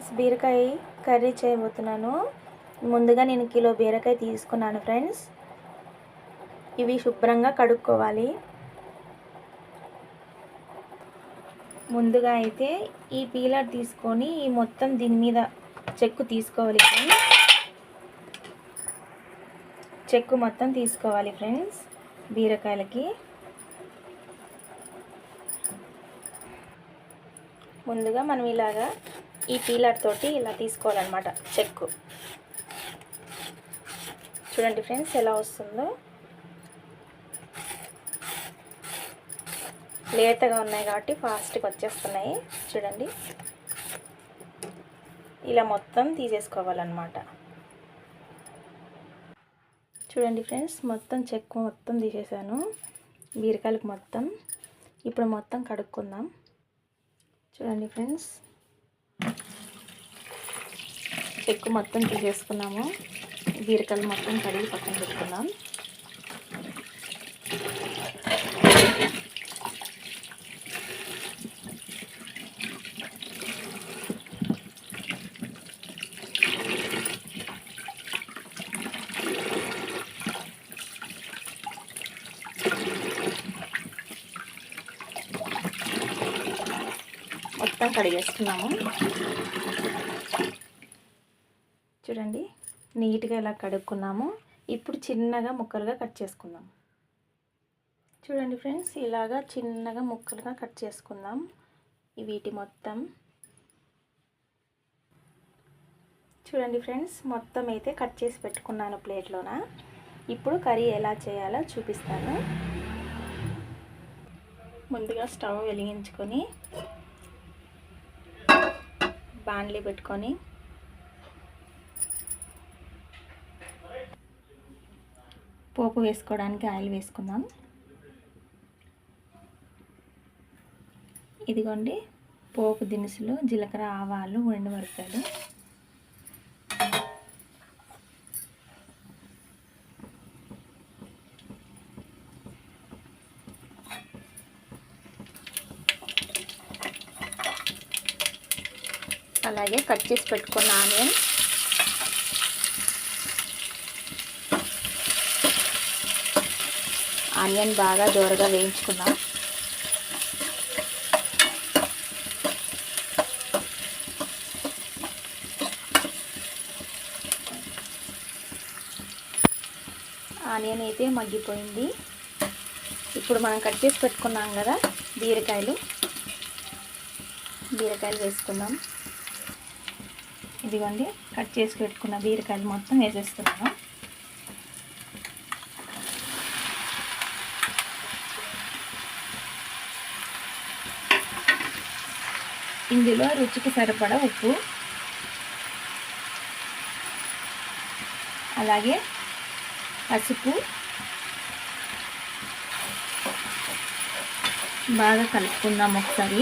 Friends బీరకాయ curry చేయబోతున్నాను. ముందుగా నేను కిలో బీరకాయ తీసుకున్నాను ఫ్రెండ్స్. ఇవి శుభ్రంగా కడుక్కోవాలి. ముందుగా అయితే ఈ పీలర్ తీసుకొని ఈ మొత్తం దీని మీద చెక్కు తీసుకోవాలి ఫ్రెండ్స్. చెక్కు మొత్తం తీసుకోవాలి ఫ్రెండ్స్ బీరకాయలకి. ముందుగా మనం ఇలాగా ఈ పీలర్ తోటి ఇలా తీసుకోవాలన్నమాట చెక్కు చూడండి ఫ్రెండ్స్ ఎలా వస్తుందో. లేతగా ఉన్నాయి కాబట్టి ఫాస్ట్గా వచ్చేస్తున్నాయి చూడండి. ఇలా మొత్తం తీసేసుకోవాలన్నమాట. చూడండి ఫ్రెండ్స్ మొత్తం చెక్కు మొత్తం తీసేసాను. బీరకాయలకు మొత్తం. ఇప్పుడు మొత్తం కడుక్కుందాం. చూడండి ఫ్రెండ్స్ చెక్కు మొత్తం తీసేసుకున్నాము. బీరకాయలు మొత్తం కడిగి పక్కన పెట్టుకున్నాం మొత్తం కడిగేసుకున్నాము. చూడండి నీట్గా ఇలా కడుక్కున్నాము. ఇప్పుడు చిన్నగా ముక్కలుగా కట్ చేసుకుందాం. చూడండి ఫ్రెండ్స్ ఇలాగా చిన్నగా ముక్కలుగా కట్ చేసుకుందాం. వీటి మొత్తం. చూడండి ఫ్రెండ్స్ మొత్తం అయితే కట్ చేసి పెట్టుకున్నాను ప్లేట్లోన. ఇప్పుడు కర్రీ ఎలా చేయాలో చూపిస్తాను. ముందుగా స్టవ్ వెలిగించుకొని బాండ్లీ పెట్టుకొని. పోపు వేసుకోవడానికి ఆయిల్ వేసుకుందాం. ఇదిగోండి పోపు దినుసులు జీలకర్ర ఆవాలు ఎండు మిరపకాయలు అలాగే కట్ చేసి పెట్టుకున్న ఆనియన్. ఆనియన్ బాగా దూరగా వేయించుకున్నాం ఆనియన్ అయితే మగ్గిపోయింది. ఇప్పుడు మనం కట్ చేసి పెట్టుకున్నాం కదా బీరకాయలు. బీరకాయలు వేసుకుందాం. ఇదిగోండి కట్ చేసి పెట్టుకున్న బీరకాయలు మొత్తం వేసేస్తున్నాను. ఇందులో రుచికి సరిపడ ఉప్పు అలాగే పసుపు బాగా కలుపుకుందాం ఒకసారి.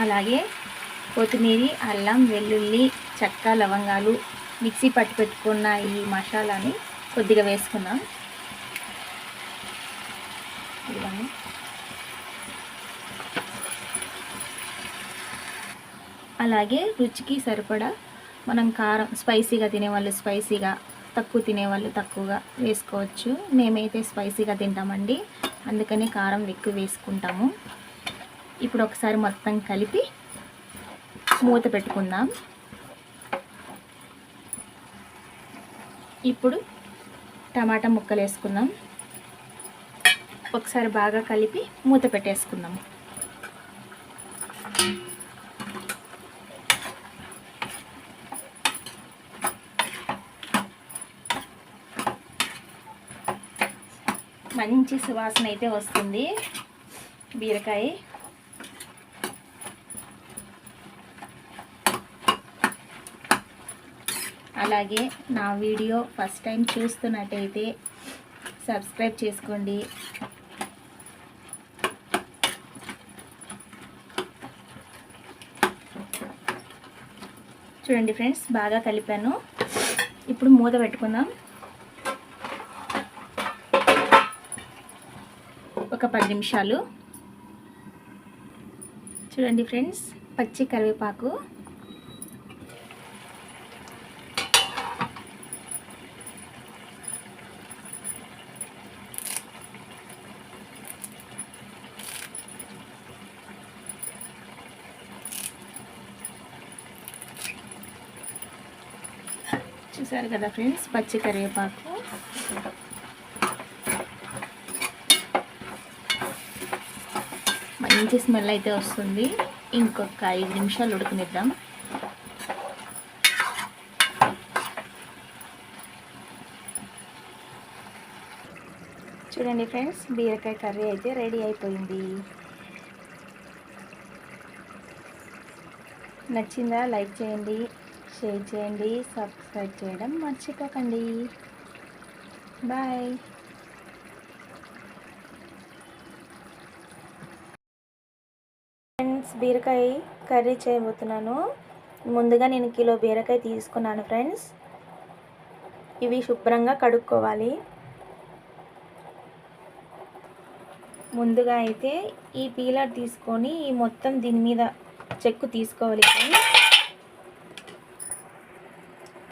అలాగే కొత్తిమీర అల్లం వెల్లుల్లి చెక్క లవంగాలు మిక్సీ పట్టి పెట్టుకున్న ఈ మసాలాని కొద్దిగా వేసుకున్నాం అలాగే రుచికి సరిపడా మనం కారం స్పైసీగా తినేవాళ్ళు స్పైసీగా తక్కువ తినేవాళ్ళు తక్కువగా వేసుకోవచ్చు. మేమైతే స్పైసీగా తింటామండి. అందుకనే కారం ఎక్కువ వేసుకుంటాము. ఇప్పుడు ఒకసారి మొత్తం కలిపి మూత పెట్టుకుందాం. ఇప్పుడు టమాటా ముక్కలు వేసుకుందాం. ఒకసారి బాగా కలిపి మూత పెట్టేసుకుందాం. మంచి సువాసన అయితే వస్తుంది బీరకాయ. అలాగే నా వీడియో ఫస్ట్ టైం చూస్తున్నట్టయితే సబ్స్క్రైబ్ చేసుకోండి. చూడండి ఫ్రెండ్స్ బాగా కలిపాను. ఇప్పుడు మూత పెట్టుకుందాం. ఒక పది నిమిషాలు. చూడండి ఫ్రెండ్స్ పచ్చి కరివేపాకు. చూసారు కదా ఫ్రెండ్స్? పచ్చి కరివేపాకు. మంచి స్మెల్ అయితే వస్తుంది. ఇంకొక ఐదు నిమిషాలు ఉడకనిద్దాం. చూడండి ఫ్రెండ్స్ బీరకాయ కర్రీ అయితే రెడీ అయిపోయింది. నచ్చిందా? లైక్ చేయండి. షేర్ చేయండి సబ్స్క్రైబ్ చేయడం మర్చిపోకండి. బాయ్. ఫ్రెండ్స్ బీరకాయ కర్రీ చేయబోతున్నాను. ముందుగా నేను కిలో బీరకాయ తీసుకున్నాను ఫ్రెండ్స్. ఇవి శుభ్రంగా కడుక్కోవాలి. ముందుగా అయితే ఈ పీలర్ తీసుకొని ఈ మొత్తం దీని మీద చెక్కు తీసుకోవాలి ఫ్రెండ్స్.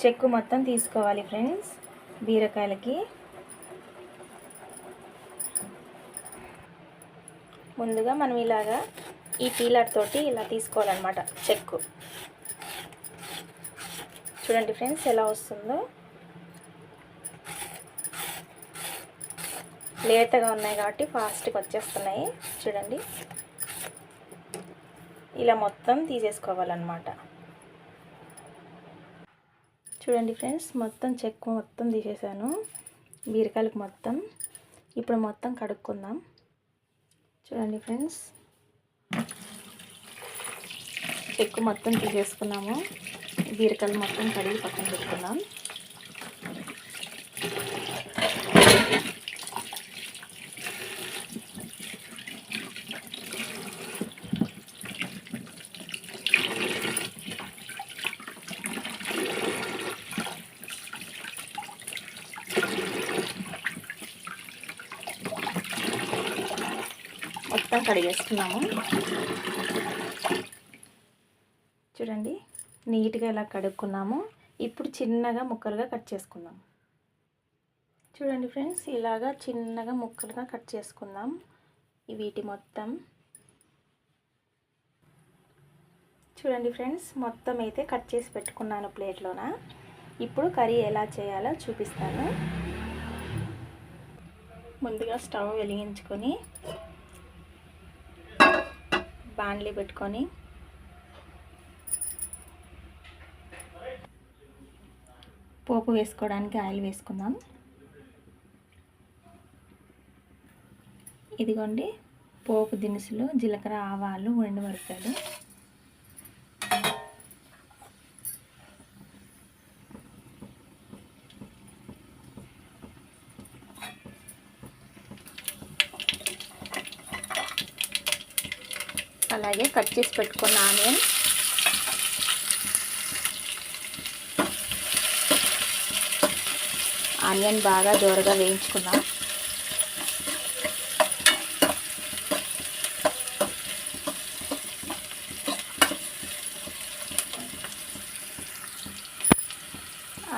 చెక్కు మొత్తం తీసుకోవాలి ఫ్రెండ్స్ బీరకాయలకి. ముందుగా మనం ఇలాగా ఈ పీలర్ తోటి ఇలా తీసుకోవాలన్నమాట చెక్కు. చూడండి ఫ్రెండ్స్ ఎలా వస్తుందో. లేతగా ఉన్నాయి కాబట్టి ఫాస్ట్గా వచ్చేస్తున్నాయి. చూడండి. ఇలా మొత్తం తీసేసుకోవాలన్నమాట. చూడండి ఫ్రెండ్స్ మొత్తం చెక్కు మొత్తం తీసేసాను బీరకాయలకు మొత్తం. ఇప్పుడు మొత్తం కడుక్కుందాం. చూడండి ఫ్రెండ్స్. చెక్కు మొత్తం తీసేసుకున్నాము. బీరకాయలు మొత్తం కడిగి పక్కన పెట్టుకున్నాం మొత్తం కడిగేస్తున్నాము చూడండి నీట్గా ఇలా కడుక్కున్నాము. ఇప్పుడు చిన్నగా ముక్కలుగా కట్ చేసుకుందాం. చూడండి ఫ్రెండ్స్ ఇలాగా చిన్నగా ముక్కలుగా కట్ చేసుకుందాం. వీటి మొత్తం. చూడండి ఫ్రెండ్స్ మొత్తం అయితే కట్ చేసి పెట్టుకున్నాను ప్లేట్లోన. ఇప్పుడు కర్రీ ఎలా చేయాలో చూపిస్తాను. ముందుగా స్టవ్ వెలిగించుకొని బాండ్లీ పెట్టుకొని. పోపు వేసుకోవడానికి ఆయిల్ వేసుకుందాం. ఇదిగోండి పోపు దినుసులు జీలకర్ర ఆవాలు ఎండు మిరపకాయలు అలాగే కట్ చేసి పెట్టుకున్న ఆనియన్. ఆనియన్ బాగా దూరగా వేయించుకున్నాం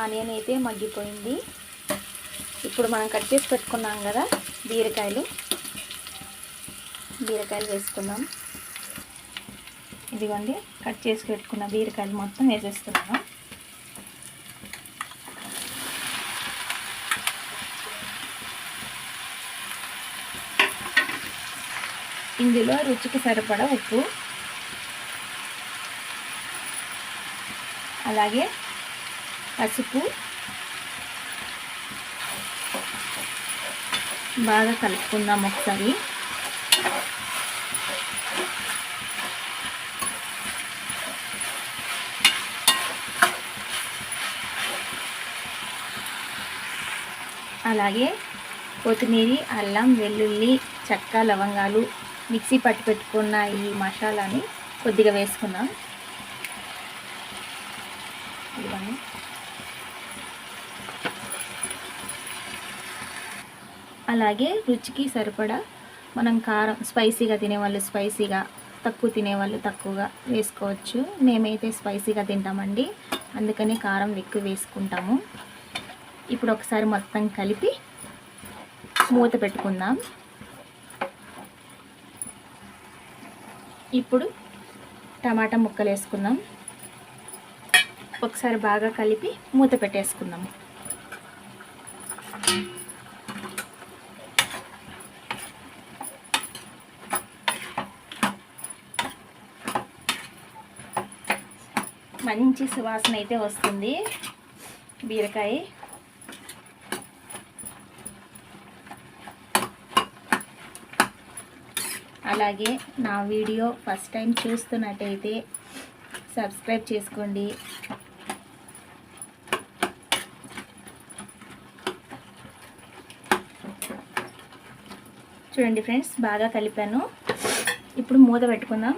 ఆనియన్ అయితే మగ్గిపోయింది. ఇప్పుడు మనం కట్ చేసి పెట్టుకున్నాం కదా బీరకాయలు. బీరకాయలు వేసుకుందాం. ఇదిగోండి కట్ చేసి పెట్టుకున్న బీరకాయలు మొత్తం వేసేస్తున్నాను. ఇందులో రుచికి సరిపడా ఉప్పు అలాగే పసుపు బాగా కలుపుకుందాం ఒకసారి. అలాగే కొత్తిమీర అల్లం వెల్లుల్లి చెక్క లవంగాలు మిక్సీ పట్టి పెట్టుకున్న ఈ మసాలాని కొద్దిగా వేసుకున్నాం అలాగే రుచికి సరిపడా మనం కారం స్పైసీగా తినేవాళ్ళు స్పైసీగా తక్కువ తినేవాళ్ళు తక్కువగా వేసుకోవచ్చు. మేమైతే స్పైసీగా తింటామండి. అందుకనే కారం ఎక్కువ వేసుకుంటాము. ఇప్పుడు ఒకసారి మొత్తం కలిపి మూత పెట్టుకుందాం. ఇప్పుడు టమాటా ముక్కలు వేసుకుందాం. ఒకసారి బాగా కలిపి మూత పెట్టేసుకుందాం. మంచి సువాసన అయితే వస్తుంది బీరకాయ. అలాగే నా వీడియో ఫస్ట్ టైం చూస్తున్నట్టయితే సబ్స్క్రైబ్ చేసుకోండి. చూడండి ఫ్రెండ్స్ బాగా కలిపాను. ఇప్పుడు మూత పెట్టుకుందాం.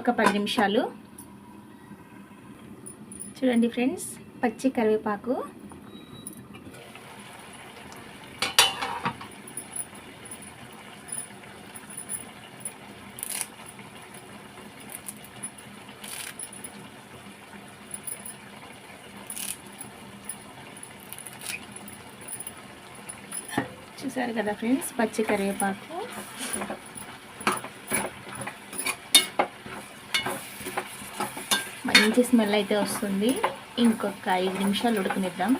ఒక పది నిమిషాలు. చూడండి ఫ్రెండ్స్ పచ్చి కరివేపాకు. చూసారు కదా ఫ్రెండ్స్? పచ్చి కరివేపాకు. మంచి స్మెల్ అయితే వస్తుంది. ఇంకొక ఐదు నిమిషాలు ఉడకనిద్దాం.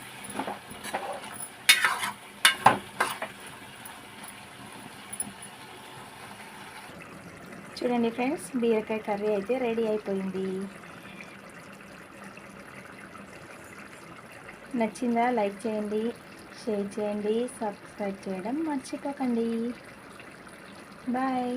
చూడండి ఫ్రెండ్స్ బీరకాయ కర్రీ అయితే రెడీ అయిపోయింది. నచ్చిందా? లైక్ చేయండి. షేర్ చేయండి సబ్స్క్రైబ్ చేయడం మర్చిపోకండి. బాయ్.